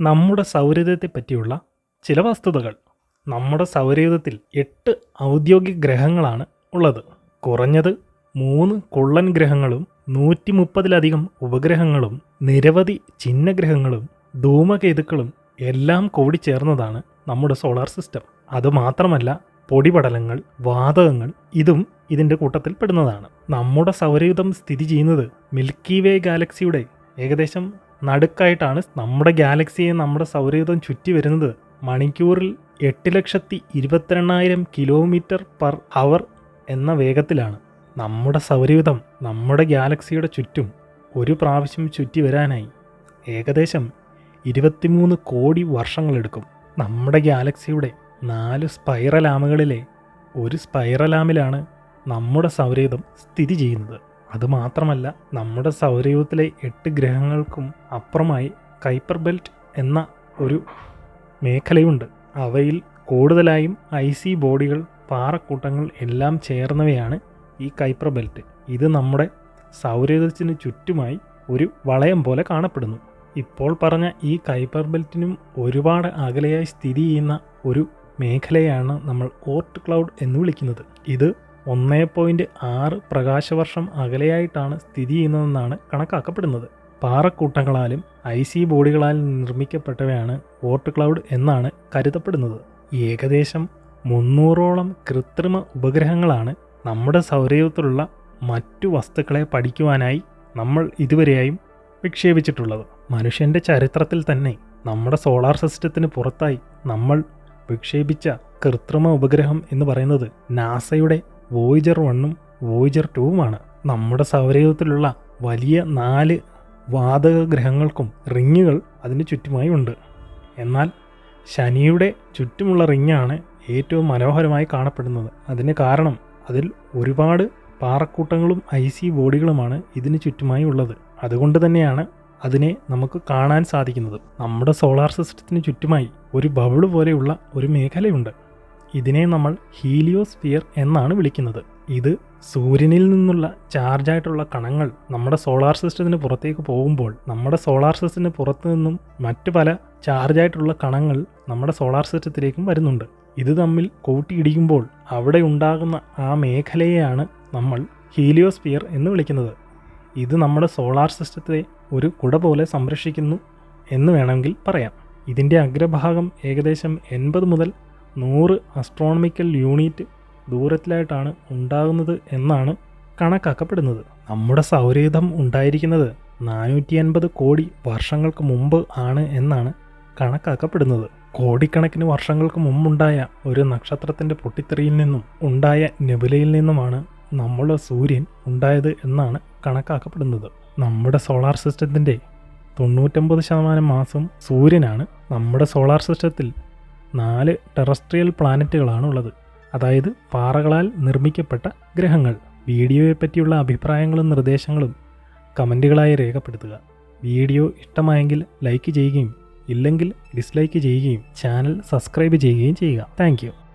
നമ്മുടെ സൗരയുധത്തെ പറ്റിയുള്ള ചില വസ്തുതകൾ. നമ്മുടെ സൗരയുധത്തിൽ എട്ട് ഔദ്യോഗിക ഗ്രഹങ്ങളാണ് ഉള്ളത്. കുറഞ്ഞത് മൂന്ന് കൊള്ളൻ ഗ്രഹങ്ങളും നൂറ്റി മുപ്പതിലധികം ഉപഗ്രഹങ്ങളും നിരവധി ചിഹ്നഗ്രഹങ്ങളും ധൂമകേതുക്കളും എല്ലാം കൂടി ചേർന്നതാണ് നമ്മുടെ സോളാർ സിസ്റ്റം. അതുമാത്രമല്ല പൊടിപടലങ്ങൾ വാതകങ്ങൾ ഇതും ഇതിന്റെ കൂട്ടത്തിൽ പെടുന്നതാണ്. നമ്മുടെ സൗരയുധം സ്ഥിതി ചെയ്യുന്നത് മിൽക്കി വേ ഗാലക്സിയുടെ ഏകദേശം നടുക്കായിട്ടാണ് നമ്മുടെ ഗാലക്സിയെ നമ്മുടെ സൗരയുധം ചുറ്റി വരുന്നത്. മണിക്കൂറിൽ എട്ട് ലക്ഷത്തി ഇരുപത്തിരണ്ടായിരം കിലോമീറ്റർ പെർ അവർ എന്ന വേഗത്തിലാണ്. നമ്മുടെ സൗരയുധം നമ്മുടെ ഗാലക്സിയുടെ ചുറ്റും ഒരു പ്രാവശ്യം ചുറ്റി വരാനായി ഏകദേശം ഇരുപത്തിമൂന്ന് കോടി വർഷങ്ങളെടുക്കും. നമ്മുടെ ഗാലക്സിയുടെ നാല് സ്പൈറലാമുകളിലെ ഒരു സ്പൈറലാമിലാണ് നമ്മുടെ സൗരയുധം സ്ഥിതി ചെയ്യുന്നത്. അതുമാത്രമല്ല നമ്മുടെ സൗരയൂഥത്തിലെ എട്ട് ഗ്രഹങ്ങൾക്കും അപ്പുറമായി കൈപ്പർ ബെൽറ്റ് എന്ന ഒരു മേഖലയുണ്ട്. അവയിൽ കൂടുതലായും ഐസി ബോഡികൾ പാറക്കൂട്ടങ്ങൾ എല്ലാം ചേർന്നവയാണ് ഈ കൈപ്പർ ബെൽറ്റ് ഇത് നമ്മുടെ സൗരയൂഥത്തിന് ചുറ്റുമായി ഒരു വളയം പോലെ കാണപ്പെടുന്നു. ഇപ്പോൾ പറഞ്ഞ ഈ കൈപ്പർ ബെൽറ്റിനും ഒരുപാട് അകലെയായി സ്ഥിതി ചെയ്യുന്ന ഒരു മേഖലയാണ് നമ്മൾ ഓർട്ട് ക്ലൗഡ് എന്ന് വിളിക്കുന്നത്. ഇത് ഒന്നേ പോയിന്റ് ആറ് പ്രകാശവർഷം അകലെയായിട്ടാണ് സ്ഥിതി ചെയ്യുന്നതെന്നാണ് കണക്കാക്കപ്പെടുന്നത്. പാറക്കൂട്ടങ്ങളാലും ഐ സി ബോഡികളാലും നിർമ്മിക്കപ്പെട്ടവയാണ് ഓർട്ട് ക്ലൗഡ് എന്നാണ് കരുതപ്പെടുന്നത്. ഏകദേശം മുന്നൂറോളം കൃത്രിമ ഉപഗ്രഹങ്ങളാണ് നമ്മുടെ സൗരയൂഥത്തിലുള്ള മറ്റു വസ്തുക്കളെ പഠിക്കുവാനായി നമ്മൾ ഇതുവരെയായും വിക്ഷേപിച്ചിട്ടുള്ളത്. മനുഷ്യന്റെ ചരിത്രത്തിൽ തന്നെ നമ്മുടെ സോളാർ സിസ്റ്റത്തിന് പുറത്തായി നമ്മൾ വിക്ഷേപിച്ച കൃത്രിമ ഉപഗ്രഹം എന്ന് പറയുന്നത് നാസയുടെ വോയിജർ വണ്ണും വോയിജർ ടൂവുമാണ് നമ്മുടെ സൗരയൂഥത്തിലുള്ള വലിയ നാല് വാതക ഗ്രഹങ്ങൾക്കും റിങ്ങുകൾ അതിന് ചുറ്റുമായി ഉണ്ട്. എന്നാൽ ശനിയുടെ ചുറ്റുമുള്ള റിങ്ങാണ് ഏറ്റവും മനോഹരമായി കാണപ്പെടുന്നത്. അതിന് കാരണം അതിൽ ഒരുപാട് പാറക്കൂട്ടങ്ങളും ഐ സി ബോഡികളുമാണ് ഇതിന് ചുറ്റുമായി ഉള്ളത്. അതുകൊണ്ട് തന്നെയാണ് അതിനെ നമുക്ക് കാണാൻ സാധിക്കുന്നത്. നമ്മുടെ സോളാർ സിസ്റ്റത്തിന് ചുറ്റുമായി ഒരു ബബിൾ പോലെയുള്ള ഒരു മേഖലയുണ്ട്. ഇതിനെ നമ്മൾ ഹീലിയോസ്ഫിയർ എന്നാണ് വിളിക്കുന്നത്. ഇത് സൂര്യനിൽ നിന്നുള്ള ചാർജായിട്ടുള്ള കണങ്ങൾ നമ്മുടെ സോളാർ സിസ്റ്റത്തിന് പുറത്തേക്ക് പോകുമ്പോൾ നമ്മുടെ സോളാർ സിസ്റ്റത്തിന് പുറത്തു നിന്നും മറ്റു പല ചാർജായിട്ടുള്ള കണങ്ങൾ നമ്മുടെ സോളാർ സിസ്റ്റത്തിലേക്കും വരുന്നുണ്ട്. ഇത് തമ്മിൽ കൂട്ടിയിടിക്കുമ്പോൾ അവിടെ ഉണ്ടാകുന്ന ആ മേഖലയെയാണ് നമ്മൾ ഹീലിയോസ്ഫിയർ എന്ന് വിളിക്കുന്നത്. ഇത് നമ്മുടെ സോളാർ സിസ്റ്റത്തെ ഒരു കുട പോലെ സംരക്ഷിക്കുന്നു എന്ന് വേണമെങ്കിൽ പറയാം. ഇതിന്റെ അഗ്രഭാഗം ഏകദേശം എൺപത് മുതൽ നൂറ് അസ്ട്രോണമിക്കൽ യൂണിറ്റ് ദൂരത്തിലായിട്ടാണ് ഉണ്ടാകുന്നത് എന്നാണ് കണക്കാക്കപ്പെടുന്നത്. നമ്മുടെ സൗരയുധം ഉണ്ടായിരിക്കുന്നത് നാനൂറ്റി അൻപത് കോടി വർഷങ്ങൾക്ക് മുമ്പ് ആണ് എന്നാണ് കണക്കാക്കപ്പെടുന്നത്. കോടിക്കണക്കിന് വർഷങ്ങൾക്ക് മുമ്പുണ്ടായ ഒരു നക്ഷത്രത്തിന്റെ പൊട്ടിത്തെറിയിൽ നിന്നും ഉണ്ടായ നെബുലയിൽ നിന്നുമാണ് നമ്മുടെ സൂര്യൻ ഉണ്ടായത് എന്നാണ് കണക്കാക്കപ്പെടുന്നത്. നമ്മുടെ സോളാർ സിസ്റ്റത്തിന്റെ തൊണ്ണൂറ്റൊമ്പത് ശതമാനം മാസം സൂര്യനാണ് നമ്മുടെ സോളാർ സിസ്റ്റത്തിൽ നാല് ടെറസ്ട്രിയൽ പ്ലാനറ്റുകളാണ് ഉള്ളത് അതായത് പാറകളാൽ നിർമ്മിക്കപ്പെട്ട ഗ്രഹങ്ങൾ. വീഡിയോയെ പറ്റിയുള്ള അഭിപ്രായങ്ങളും നിർദ്ദേശങ്ങളും കമന്റുകളായി രേഖപ്പെടുത്തുക. വീഡിയോ ഇഷ്ടമായെങ്കിൽ ലൈക്ക് ചെയ്യുകയും ഇല്ലെങ്കിൽ ഡിസ്ലൈക്ക് ചെയ്യുകയും ചാനൽ സബ്സ്ക്രൈബ് ചെയ്യുകയും ചെയ്യുക. താങ്ക്